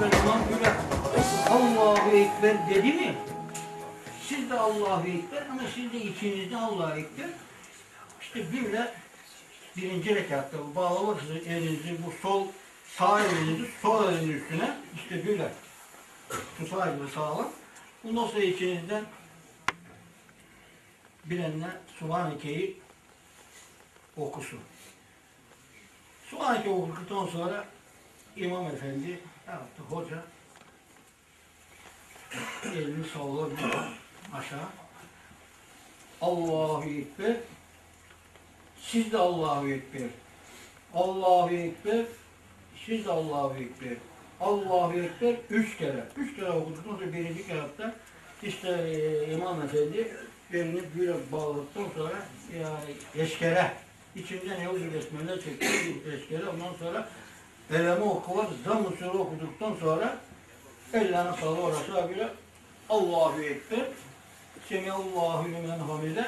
sonra imam böyle Allahu Ekber dedi mi? Siz de Allahu Ekber ama siz de içinizde Allahu Ekber. İşte böyle birinci rekatta bağlamışsınız elinizi bu sol sağ elinizi sol elin üstüne işte böyle tutar gibi sağlam. Bundan sonra içinizden bilenler Subhaneke'yi okusun. Subhaneke okuduktan sonra İmam Efendi yaptı hoca elini salladı aşağı. Allahu Ekber. Siz de Allahu Ekber. Allahu Ekber. Siz de Allahu Ekber. Allahu Ekber üç kere. Üç kere okuduktan sonra birinci keratta işte e, İmam Efendi elini böyle bağladıktan sonra yani eşkere içinden Yavuz Besmele çekti eşkere ondan sonra eleme okuvar zamm-ı sure okuduktan sonra ellerini salı orası böyle Allahu Ekber. Semiyallahu limen hamide